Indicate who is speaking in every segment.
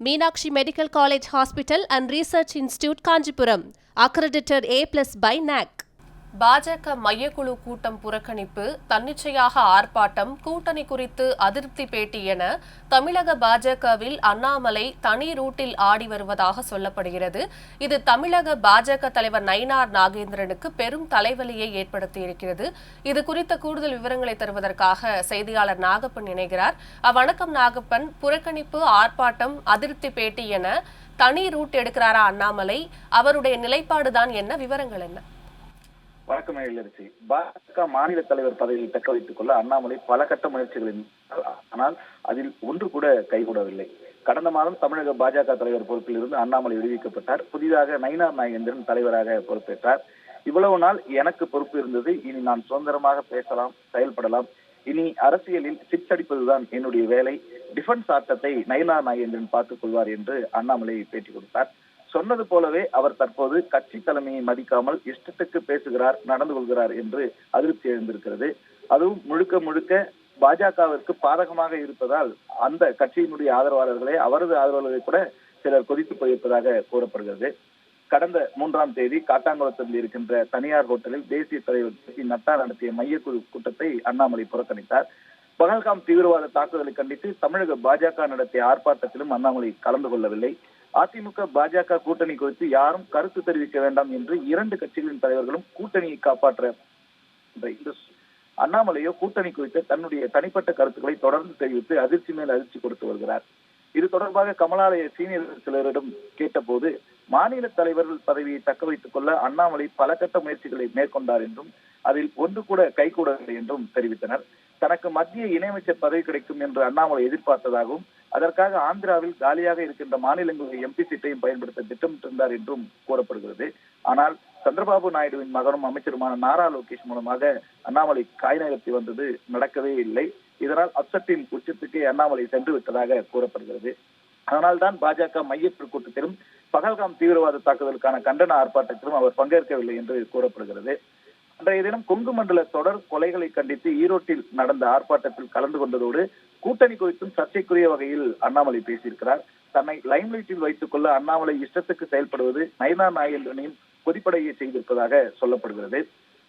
Speaker 1: Meenakshi Medical College Hospital and Research Institute, Kanjipuram, accredited A plus by NAC. பாஜக மையக்குழு கூட்டம் புறக்கணிப்பு தன்னிச்சையாக ஆர்ப்பாட்டம் கூட்டணி குறித்து அதிருப்தி பேட்டி என தமிழக பாஜகவில் அண்ணாமலை தனி ரூட்டில் ஆடி வருவதாக சொல்லப்படுகிறது. இது தமிழக பாஜக தலைவர் நயினார் நாகேந்திரனுக்கு பெரும் தலைவலியை ஏற்படுத்தியிருக்கிறது. இது குறித்த கூடுதல் விவரங்களை தருவதற்காக செய்தியாளர் நாகப்பன் இணைகிறார். அவ்வணக்கம் நாகப்பன் புறக்கணிப்பு ஆர்ப்பாட்டம் அதிருப்தி பேட்டி என தனி ரூட் எடுக்கிறாரா அண்ணாமலை? அவருடைய நிலைப்பாடுதான் என்ன? விவரங்கள் என்ன?
Speaker 2: வணக்கம் எழிலரசி பாஜக மாநில தலைவர் பதவியை தக்க வைத்துக் கொள்ள அண்ணாமலை பல கட்ட முயற்சிகளின் ஆனால் அதில் ஒன்று கூட கைகூடவில்லை. கடந்த மாதம் தமிழக பாஜக தலைவர் பொறுப்பில் இருந்து அண்ணாமலை விடுவிக்கப்பட்டார். புதிதாக நயினார் நாகேந்திரன் தலைவராக பொறுப்பேற்றார். இவ்வளவு நாள் எனக்கு பொறுப்பு இருந்தது. இனி நான் சுதந்திரமாக பேசலாம் செயல்படலாம். இனி அரசியலில் சிக்ஸ் அடிப்பதுதான் என்னுடைய வேலை. டிஃபென்ஸ் ஆட்டத்தை நயினார் நாகேந்திரன் பார்த்துக் கொள்வார் என்று அண்ணாமலை பேட்டி கொடுத்தார். சொன்னது போலவே அவர் தற்போது கட்சி தலைமையை மதிக்காமல் இஷ்டத்துக்கு பேசுகிறார் நடந்து கொள்கிறார் என்று அதிருப்தி எழுந்திருக்கிறது அதுவும் முழுக்க முழுக்க பாஜகவிற்கு பாதகமாக இருப்பதால் அந்த கட்சியினுடைய ஆதரவாளர்களே அவரது ஆதரவாளர்களை கூட சிலர் கொதித்து போயிருப்பதாக கூறப்படுகிறது. கடந்த மூன்றாம் தேதி காட்டாங்குளத்தில் இருக்கின்ற தனியார் ஹோட்டலில் தேசிய தலைவர் ஜே பி நட்டா நடத்திய மையக்குழு கூட்டத்தை அண்ணாமலை புறக்கணித்தார். பகல்காம் தீவிரவாத தாக்குதலை கண்டித்து தமிழக பாஜக நடத்திய ஆர்ப்பாட்டத்திலும் அண்ணாமலை கலந்து கொள்ளவில்லை. அதிமுக பாஜக கூட்டணி குறித்து யாரும் கருத்து தெரிவிக்க வேண்டாம் என்று இரண்டு கட்சிகளின் தலைவர்களும் கூட்டணியை காப்பாற்ற இந்த அண்ணாமலையோ கூட்டணி குறித்த தன்னுடைய தனிப்பட்ட கருத்துக்களை தொடர்ந்து தெரிவித்து அதிர்ச்சி மேல் அதிர்ச்சி கொடுத்து வருகிறார். இது தொடர்பாக கமலாலய சீனியர் சிலரிடம் கேட்டபோது மாநில தலைவர்கள் பதவியை தக்க வைத்துக் கொள்ள அண்ணாமலை பல கட்ட முயற்சிகளை மேற்கொண்டார் என்றும் அதில் ஒன்று கூட கைகூடவில்லை என்றும் தெரிவித்தனர். தனக்கு மத்திய இணையமைச்சர் பதவி கிடைக்கும் என்று அண்ணாமலை எதிர்பார்த்ததாகவும் அதற்காக ஆந்திராவில் காலியாக இருக்கின்ற மாநிலங்களுடைய எம்பி சீட்டையும் பயன்படுத்த திட்டமிட்டிருந்தார் என்றும் கூறப்படுகிறது. ஆனால் சந்திரபாபு நாயுடுவின் மகனும் அமைச்சருமான நாரா லோகேஷ் மூலமாக அண்ணாமலை காய் நகர்த்தி வந்தது நடக்கவே இல்லை. இதனால் அப்செட்டின் உச்சத்துக்கு அண்ணாமலை சென்று விட்டதாக கூறப்படுகிறது. அதனால்தான் பாஜக மையக்குழு கூட்டத்திலும் பகல்காம் தீவிரவாத தாக்குதலுக்கான கண்டன ஆர்ப்பாட்டத்திலும் அவர் பங்கேற்கவில்லை என்று கூறப்படுகிறது. அன்றைய தினம் கொங்கு மண்டல தொடர் கொலைகளை கண்டித்து ஈரோட்டில் நடந்த ஆர்ப்பாட்டத்தில் கலந்து கொண்டதோடு கூட்டணி குறித்தும் சர்ச்சைக்குரிய வகையில் அண்ணாமலை பேசியிருக்கிறார். தன்னை லைம்லைட்டில் வைத்துக் கொள்ள அண்ணாமலை இஷ்டத்துக்கு செயல்படுவது நயனா நாகேந்திரனையும் கொதிப்படையை செய்திருப்பதாக சொல்லப்படுகிறது.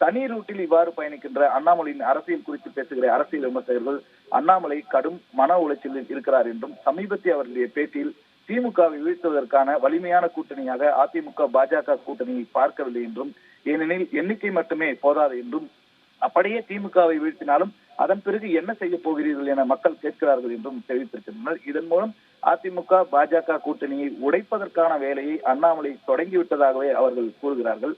Speaker 2: தனி ரூட்டில் இவ்வாறு பயணிக்கின்ற அண்ணாமலையின் அரசியல் குறித்து பேசுகிற அரசியல் விமர்சகர்கள் அண்ணாமலை கடும் மன உளைச்சலில் இருக்கிறார் என்றும் சமீபத்திய அவருடைய பேட்டியில் திமுகவை வீழ்த்துவதற்கான வலிமையான கூட்டணியாக அதிமுக பாஜக கூட்டணியை பார்க்கவில்லை என்றும் ஏனெனில் எண்ணிக்கை மட்டுமே போதாது என்றும் அப்படியே திமுகவை வீழ்த்தினாலும் அதன் பிறகு என்ன செய்ய போகிறீர்கள் என மக்கள் கேட்கிறார்கள் என்றும் தெரிவித்திருக்கின்றனர். இதன் மூலம் அதிமுக பாஜக கூட்டணியை உடைப்பதற்கான வேலையை அண்ணாமலை தொடங்கிவிட்டதாகவே அவர்கள் கூறுகிறார்கள்.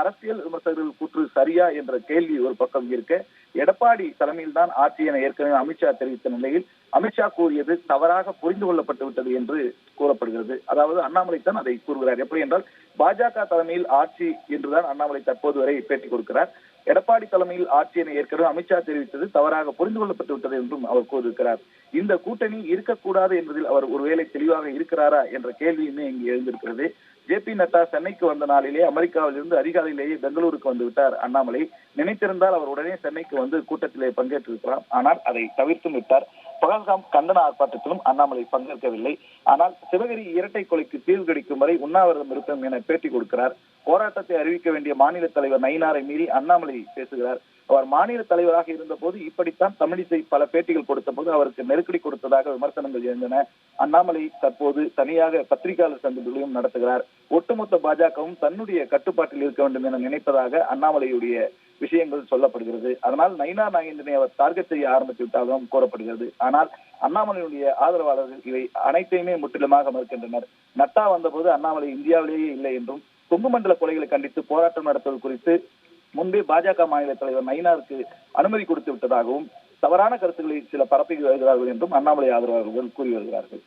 Speaker 2: அரசியல் விமர்சகர்கள் கூற்று சரியா என்ற கேள்வி ஒரு பக்கம் இருக்க எடப்பாடி தலைமையில் தான் ஆட்சி என ஏற்கனவே அமித்ஷா தெரிவித்த நிலையில் அமித்ஷா கூறியது தவறாக புரிந்து கொள்ளப்பட்டு விட்டது என்று கூறப்படுகிறது. அதாவது அண்ணாமலை தான் அதை கூறுகிறார். எப்படி என்றால் பாஜக தலைமையில் ஆட்சி என்றுதான் அண்ணாமலை தற்போது வரை பேட்டி கொடுக்கிறார். எடப்பாடி தலைமையில் ஆட்சி என ஏற்கனவே அமித்ஷா தெரிவித்தது தவறாக புரிந்து கொள்ளப்பட்டு விட்டது என்றும் அவர் கூறியிருக்கிறார். இந்த கூட்டணி இருக்கக்கூடாது என்பதில் அவர் ஒருவேளை தெளிவாக இருக்கிறாரா என்ற கேள்வியுமே இங்கு எழுந்திருக்கிறது. ஜே பி நட்டா சென்னைக்கு வந்த நாளிலே அமெரிக்காவிலிருந்து அதிகாலையிலேயே பெங்களூருக்கு வந்து விட்டார். அண்ணாமலை நினைத்திருந்தால் அவர் உடனே சென்னைக்கு வந்து கூட்டத்திலே பங்கேற்றிருக்கலாம். ஆனால் அதை தவிர்த்தும் விட்டார். பகல்காம் கண்டன ஆர்ப்பாட்டத்திலும் அண்ணாமலை பங்கேற்கவில்லை. ஆனால் சிவகிரி இரட்டை கொலைக்கு தீர்வு கிடைக்கும் வரை உண்ணாவிரதம் இருப்போம் என பேட்டி கொடுக்கிறார். போராட்டத்தை அறிவிக்க வேண்டிய மாநில தலைவர் நயினாரை மீறி அண்ணாமலை பேசுகிறார். அவர் மாநில தலைவராக இருந்தபோது இப்படித்தான் தமிழிசை பல பேட்டிகள் கொடுத்த போது அவருக்கு நெருக்கடி கொடுத்ததாக விமர்சனங்கள் எழுந்தன. அண்ணாமலை தற்போது தனியாக பத்திரிகையாளர் சந்திப்புகளையும் நடத்துகிறார். ஒட்டுமொத்த பாஜகவும் தன்னுடைய கட்டுப்பாட்டில் இருக்க வேண்டும் என நினைப்பதாக அண்ணாமலையுடைய விஷயங்கள் சொல்லப்படுகிறது. அதனால் நயினா நாகேந்திரனை அவர் டார்கெட் செய்ய ஆரம்பித்து விட்டாலும் கூறப்படுகிறது ஆனால் அண்ணாமலையுடைய ஆதரவாளர்கள் இவை அனைத்தையுமே முற்றிலுமாக மறுக்கின்றனர். நட்டா வந்தபோது அண்ணாமலை இந்தியாவிலேயே இல்லை என்றும் கொங்கு மண்டல கொலைகளை கண்டித்து போராட்டம் நடத்துவது குறித்து முன்பே பாஜக மாநில தலைவர் நயினாருக்கு அனுமதி கொடுத்து விட்டதாகவும் தவறான கருத்துக்களை சில பரப்பி வருகிறார்கள் என்றும் அண்ணாமலை ஆதரவாளர்கள் கூறி வருகிறார்கள்.